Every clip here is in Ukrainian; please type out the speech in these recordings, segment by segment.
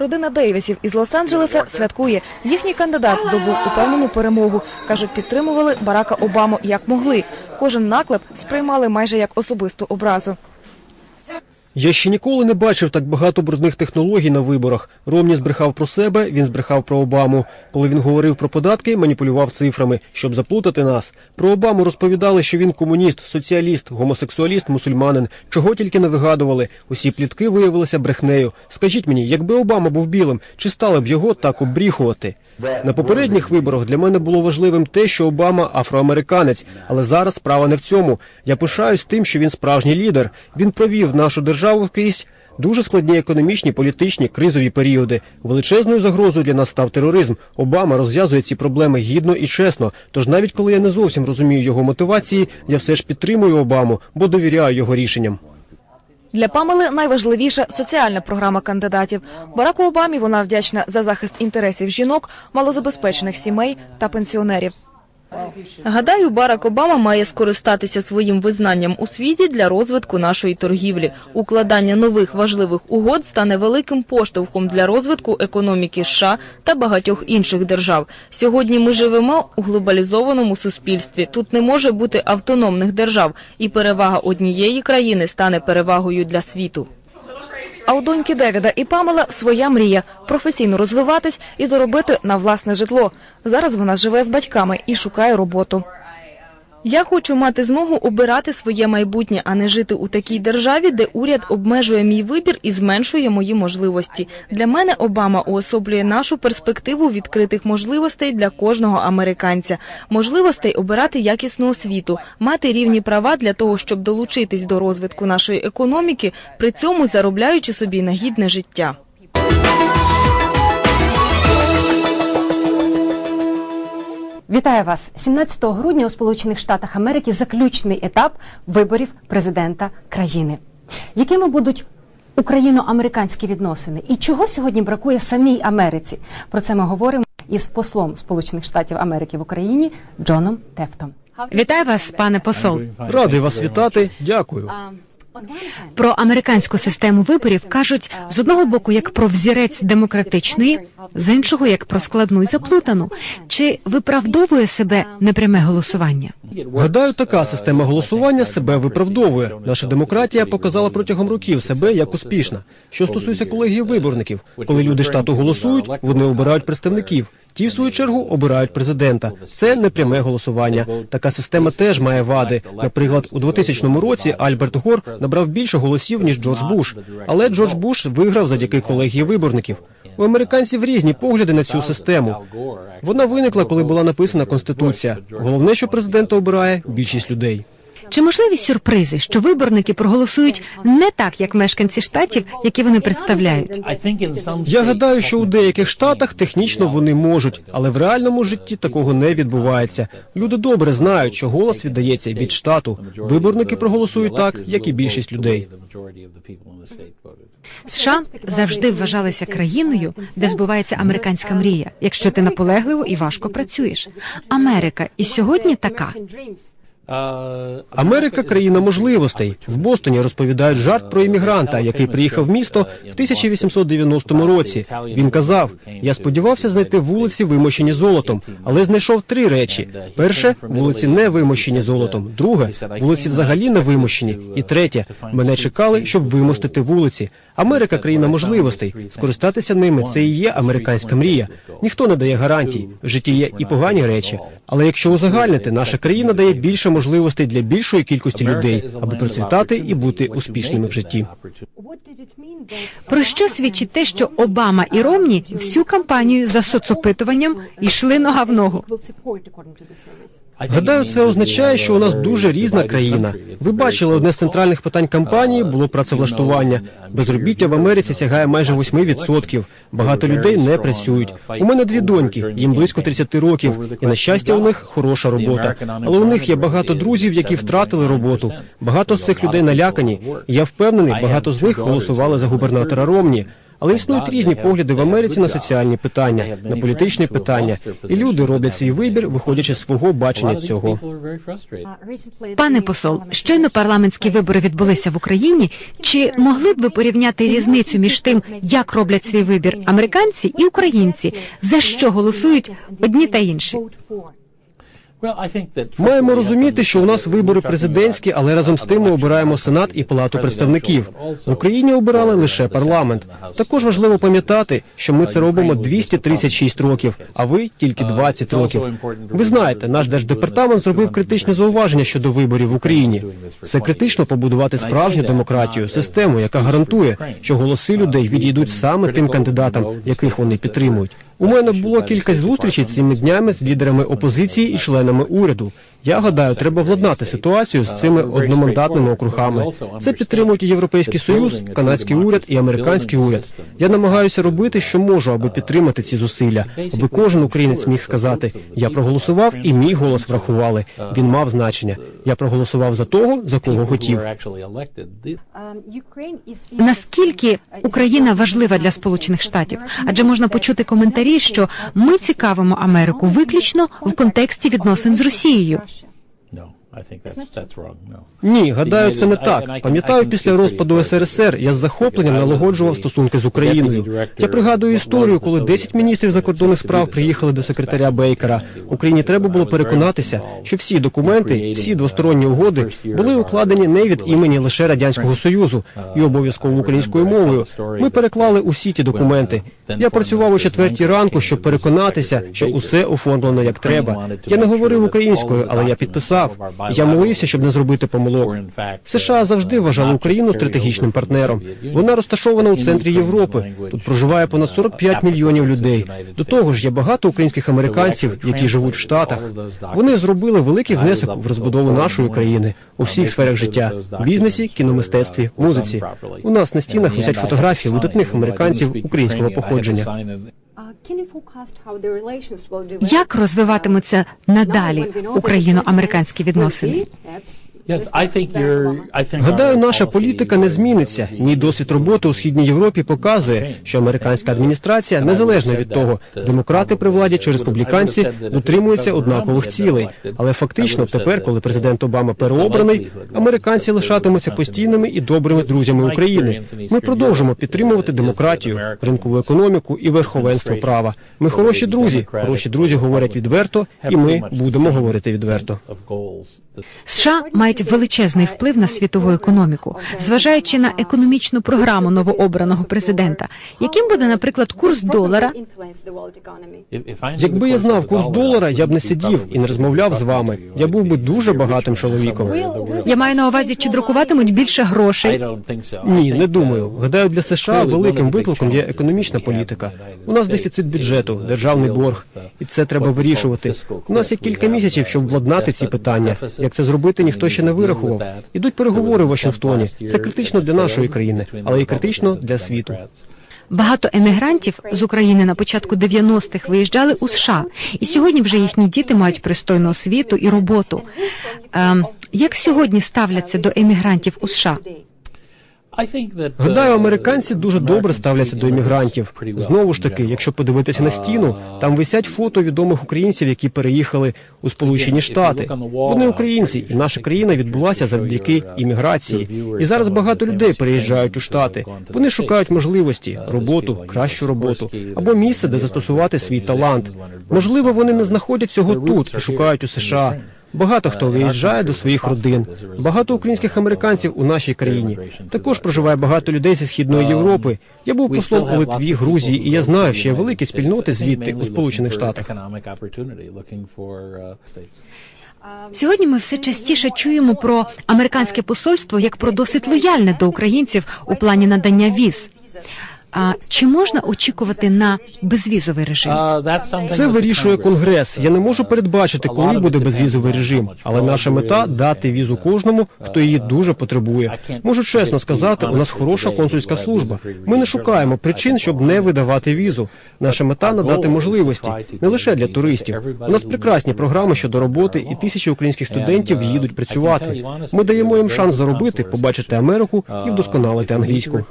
Родина Дейвісів із Лос-Анджелеса святкує. Їхній кандидат здобув упевнену перемогу. Кажуть, підтримували Барака Обаму як могли. Кожен наклеп сприймали майже як особисту образу. Я ще ніколи не бачив так багато брудних технологій на виборах. Ромні збрехав про себе, він збрехав про Обаму. Коли він говорив про податки, маніпулював цифрами, щоб заплутати нас. Про Обаму розповідали, що він комуніст, соціаліст, гомосексуаліст, мусульманин. Чого тільки не вигадували. Усі плітки виявилися брехнею. Скажіть мені, якби Обама був білим, чи стали б його так обріхувати? На попередніх виборах для мене було важливим те, що Обама афроамериканець, але зараз справа не в цьому. Я пишаюсь тим, що він справжній лідер. Він провів нашу державу крізь дуже складні економічні, політичні, кризові періоди. Величезною загрозою для нас став тероризм. Обама розв'язує ці проблеми гідно і чесно. Тож навіть коли я не зовсім розумію його мотивації, я все ж підтримую Обаму, бо довіряю його рішенням. Для Памели найважливіша соціальна програма кандидатів. Бараку Обамі вона вдячна за захист інтересів жінок, малозабезпечених сімей та пенсіонерів. Гадаю, Барак Обама має скористатися своїм визнанням у світі для розвитку нашої торгівлі. Укладання нових важливих угод стане великим поштовхом для розвитку економіки США та багатьох інших держав. Сьогодні ми живемо у глобалізованому суспільстві. Тут не може бути автономних держав, і перевага однієї країни стане перевагою для світу. А у доньки Девіда і Памела своя мрія професійно розвиватись і заробити на власне житло. Зараз вона живе з батьками і шукає роботу. Я хочу мати змогу обирати своє майбутнє, а не жити у такій державі, де уряд обмежує мій вибір і зменшує мої можливості. Для мене Обама уособлює нашу перспективу відкритих можливостей для кожного американця, можливостей обирати якісну освіту, мати рівні права для того, щоб долучитись до розвитку нашої економіки, при цьому заробляючи собі на гідне життя. Вітаю вас 17 грудня у Сполучених Штатах Америки. Заключний етап виборів президента країни. Якими будуть україно-американські відносини? І чого сьогодні бракує самій Америці? Про це ми говоримо із послом Сполучених Штатів Америки в Україні Джоном Тефтом. Вітаю вас, пане посол. Радий вас вітати. Дякую. Про американську систему виборів кажуть з одного боку як про взірець демократичної, з іншого як про складну і заплутану. Чи виправдовує себе непряме голосування? Гадаю, така система голосування себе виправдовує. Наша демократія показала протягом років себе як успішна. Що стосується колегії виборників, коли люди штату голосують, вони обирають представників. Ті, в свою чергу, обирають президента. Це не пряме голосування. Така система теж має вади. Наприклад, у 2000 році Альберт Гор набрав більше голосів ніж Джордж Буш, але Джордж Буш виграв завдяки колегії виборників. У американців різні погляди на цю систему. Вона виникла, коли була написана конституція. Головне, що президента обирає більшість людей. Чи можливі сюрпризи, що виборники проголосують не так, як мешканці штатів, які вони представляють? Я гадаю, що у деяких штатах технічно вони можуть, але в реальному житті такого не відбувається. Люди добре знають, що голос віддається від штату. Виборники проголосують так, як і більшість людей. США завжди вважалися країною, де збувається американська мрія, якщо ти наполегливо і важко працюєш. Америка і сьогодні така. Америка країна можливостей. В Бостоні розповідають жарт про іммігранта, який приїхав в місто в 1890 році. Він казав: я сподівався знайти вулиці, вимощені золотом, але знайшов три речі: перше вулиці не вимощені золотом. Друге вулиці взагалі не вимощені. І третє мене чекали, щоб вимостити вулиці. Америка країна можливостей. Скористатися ними це і є американська мрія. Ніхто не дає гарантій. В житті є і погані речі. Але якщо узагальнити, наша країна дає більше можливостей для більшої кількості людей, аби процвітати і бути успішними в житті. Про що свідчить те, що Обама і Ромні всю кампанію за соцопитуванням йшли нога в ногу? Гадаю, це означає, що у нас дуже різна країна. Ви бачили, одне з центральних питань кампанії було працевлаштування. Безробіття в Америці сягає майже 8%. Багато людей не працюють. У мене дві доньки, їм близько 30 років, і на щастя, у них хороша робота. Але у них є багато друзів, які втратили роботу. Багато з цих людей налякані. Я впевнений, багато з них голосували за губернатора Ромні. Але існують різні погляди в Америці на соціальні питання, на політичні питання, і люди роблять свій вибір, виходячи з свого бачення цього. Пане посол, щойно парламентські вибори відбулися в Україні. Чи могли б ви порівняти різницю між тим, як роблять свій вибір американці і українці, за що голосують одні та інші? Маємо розуміти, що у нас вибори президентські, але разом з тим ми обираємо сенат і палату представників. В Україні обирали лише парламент. Також важливо пам'ятати, що ми це робимо 236 років, а ви тільки 20 років. Ви знаєте, наш держдепартамент зробив критичне зауваження щодо виборів в Україні. Це критично побудувати справжню демократію, систему, яка гарантує, що голоси людей відійдуть саме тим кандидатам, яких вони підтримують. У мене було кілька зустрічей цими днями з лідерами опозиції і членами уряду. Я гадаю, треба владнати ситуацію з цими одномандатними округами. Це підтримують і Європейський Союз, канадський уряд і американський уряд. Я намагаюся робити, що можу, аби підтримати ці зусилля, аби кожен українець міг сказати: я проголосував і мій голос врахували. Він мав значення. Я проголосував за того, за кого хотів. Наскільки Україна важлива для Сполучених Штатів? Адже можна почути коментарі, що ми цікавимо Америку виключно в контексті відносин з Росією. Ні, гадаю, це не так. Пам'ятаю, після розпаду СРСР я з захопленням налагоджував стосунки з Україною. Я пригадую історію, коли 10 міністрів закордонних справ приїхали до секретаря Бейкера. Україні треба було переконатися, що всі документи, всі двосторонні угоди були укладені не від імені лише радянського союзу і обов'язково українською мовою. Ми переклали усі ті документи. Я працював о четвертій ранку, щоб переконатися, що усе оформлено як треба. Я не говорив українською, але я підписав. Я молився, щоб не зробити помилок. США завжди вважали Україну стратегічним партнером. Вона розташована у центрі Європи. Тут проживає понад 45 мільйонів людей. До того ж, є багато українських американців, які живуть в Штатах. Вони зробили великий внесок в розбудову нашої країни у всіх сферах життя бізнесі, кіномистецтві, музиці. У нас на стінах висять фотографії видатних американців українського походження. Як розвиватимуться надалі україно-американські відносини? Гадаю, наша політика не зміниться. Мій досвід роботи у східній Європі показує, що американська адміністрація, незалежно від того, демократи при владі чи республіканці, дотримуються однакових цілей. Але фактично, тепер, коли президент Обама переобраний, американці лишатимуться постійними і добрими друзями України. Ми продовжимо підтримувати демократію, ринкову економіку і верховенство права. Ми хороші друзі. Хороші друзі говорять відверто, і ми будемо говорити відверто. США мають величезний вплив на світову економіку, зважаючи на економічну програму новообраного президента. Яким буде, наприклад, курс долара? Якби я знав курс долара, я б не сидів і не розмовляв з вами. Я був би дуже багатим чоловіком. Я маю на увазі, чи друкуватимуть більше грошей. Ні, не думаю. Гадаю, для США великим викликом є економічна політика. У нас дефіцит бюджету, державний борг, і це треба вирішувати. У нас є кілька місяців, щоб владнати ці питання. Як це зробити, ніхто ще не вирахував. Ідуть переговори в Вашингтоні. Це критично для нашої країни, але і критично для світу. Багато емігрантів з України на початку 90-х виїжджали у США, і сьогодні вже їхні діти мають пристойну освіту і роботу. Ем, як сьогодні ставляться до емігрантів у США? Гадаю, американці дуже добре ставляться до іммігрантів. Знову ж таки, якщо подивитися на стіну, там висять фото відомих українців, які переїхали у Сполучені Штати. Вони українці, і наша країна відбулася завдяки імміграції. І зараз багато людей переїжджають у штати. Вони шукають можливості, роботу, кращу роботу або місце, де застосувати свій талант. Можливо, вони не знаходять цього тут і шукають у США. Багато хто виїжджає до своїх родин. Багато українських американців у нашій країні. Також проживає багато людей зі східної Європи. Я був послом у Литві, Грузії, і я знаю, що є великі спільноти звідти у Сполучених Штатах. Сьогодні ми все частіше чуємо про американське посольство як про досить лояльне до українців у плані надання віз. А чи можна очікувати на безвізовий режим? Це вирішує конгрес. Я не можу передбачити, коли буде безвізовий режим, але наша мета дати візу кожному, хто її дуже потребує. Можу чесно сказати, у нас хороша консульська служба. Ми не шукаємо причин, щоб не видавати візу. Наша мета надати можливості не лише для туристів. У нас прекрасні програми щодо роботи, і тисячі українських студентів їдуть працювати. Ми даємо їм шанс заробити, побачити Америку і вдосконалити англійську.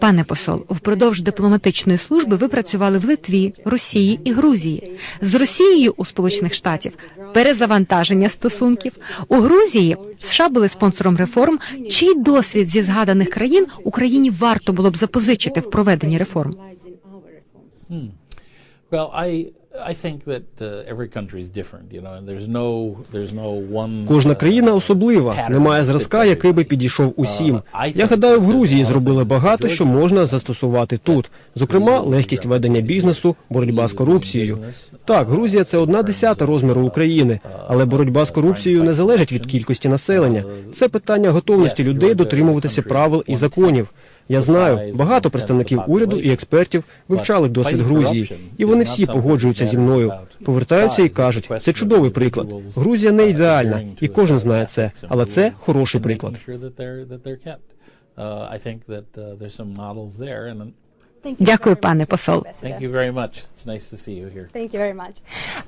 Пане посол, впродовж дипломатичної служби ви працювали в Литві, Росії і Грузії. З Росією у Сполучених Штатів перезавантаження стосунків. У Грузії США були спонсором реформ. Чий досвід зі згаданих країн Україні варто було б запозичити в проведенні реформ? Well, I I think that uh, every country is different, you know, and there's no there's no one. Кожна uh, країна особлива, немає зразка, який би підійшов усім. Я гадаю, в Грузії зробили багато, що можна застосувати тут. Зокрема, легкість ведення бізнесу, боротьба з корупцією. Так, Грузія це одна десята розміру України, але боротьба з корупцією не залежить від кількості населення. Це питання готовності людей дотримуватися правил і законів. Я знаю, багато представників уряду і експертів вивчали досвід Грузії, і вони всі погоджуються зі мною. Повертаються і кажуть, це чудовий приклад. Грузія не ідеальна, і кожен знає це, але це хороший приклад. Uh, uh, Дякую, пане посол.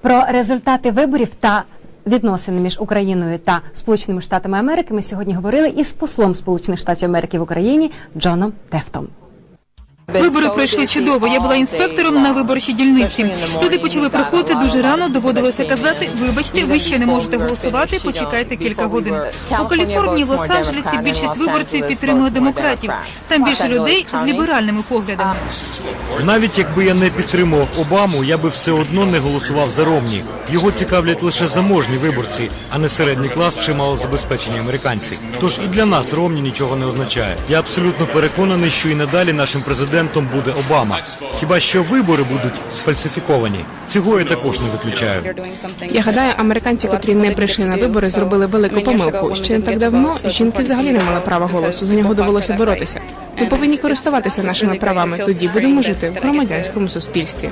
Про результати виборів та відносини між Україною та Сполученими Штатами Америки ми сьогодні говорили із послом Сполучених Штатів Америки в Україні Джоном Тефтом. Вибори пройшли чудово. Я була інспектором на виборчій дільниці. Люди почали приходити дуже рано. Доводилося казати: вибачте, ви ще не можете голосувати. Почекайте кілька годин. У Каліфорнії, Лос-Анджелесі більшість виборців підтримує демократів. Там більше людей з ліберальними поглядами. Навіть якби я не підтримував Обаму, я би все одно не голосував за Ромні. Його цікавлять лише заможні виборці, а не середній клас чи малозабезпечені американці. Тож і для нас Ромні нічого не означає. Я абсолютно переконаний, що і надалі нашим президентом буде Обама. Хіба що вибори будуть сфальсифіковані? Цього я також не виключаю. Я гадаю, американці, котрі не прийшли на вибори, зробили велику помилку. Ще не так давно жінки взагалі не мали права голосу. За нього довелося боротися. Ми повинні користуватися нашими правами. Тоді будемо жити в громадянському суспільстві.